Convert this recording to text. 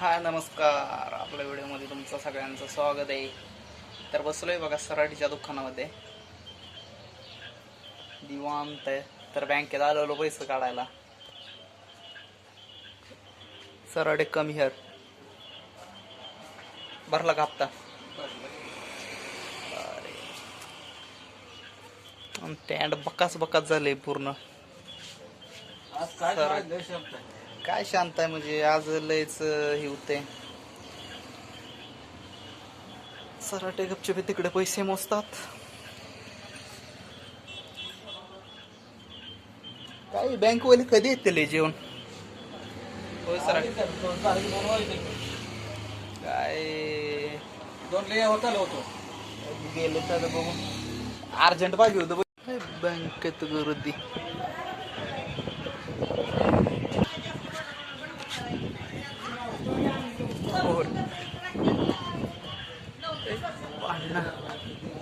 हा नमस्कार. आपल्या व्हिडिओमध्ये तुमचं सगळ्यांचं स्वागत आहे. तर बसलोय बघा सराटीच्या दुकानामध्ये. निवांत आहे. तर बँकेत आलेलो पैसे काढायला. सराटे कमी हर भरला का हप्ता? अरे. टँड बकास बकास झाले पूर्ण. काय शांत आहे म्हणजे? आज लयच हे होते सराटे गपचुपे तिकडे पैसे मोजतात. काय बँकवाले कधी येतील जेवण? होय सराटे. काय? दोन लय होता होतो गेले तर बघू. अर्जंट पाहिजे होतं बँकेत गर्दी? 放心。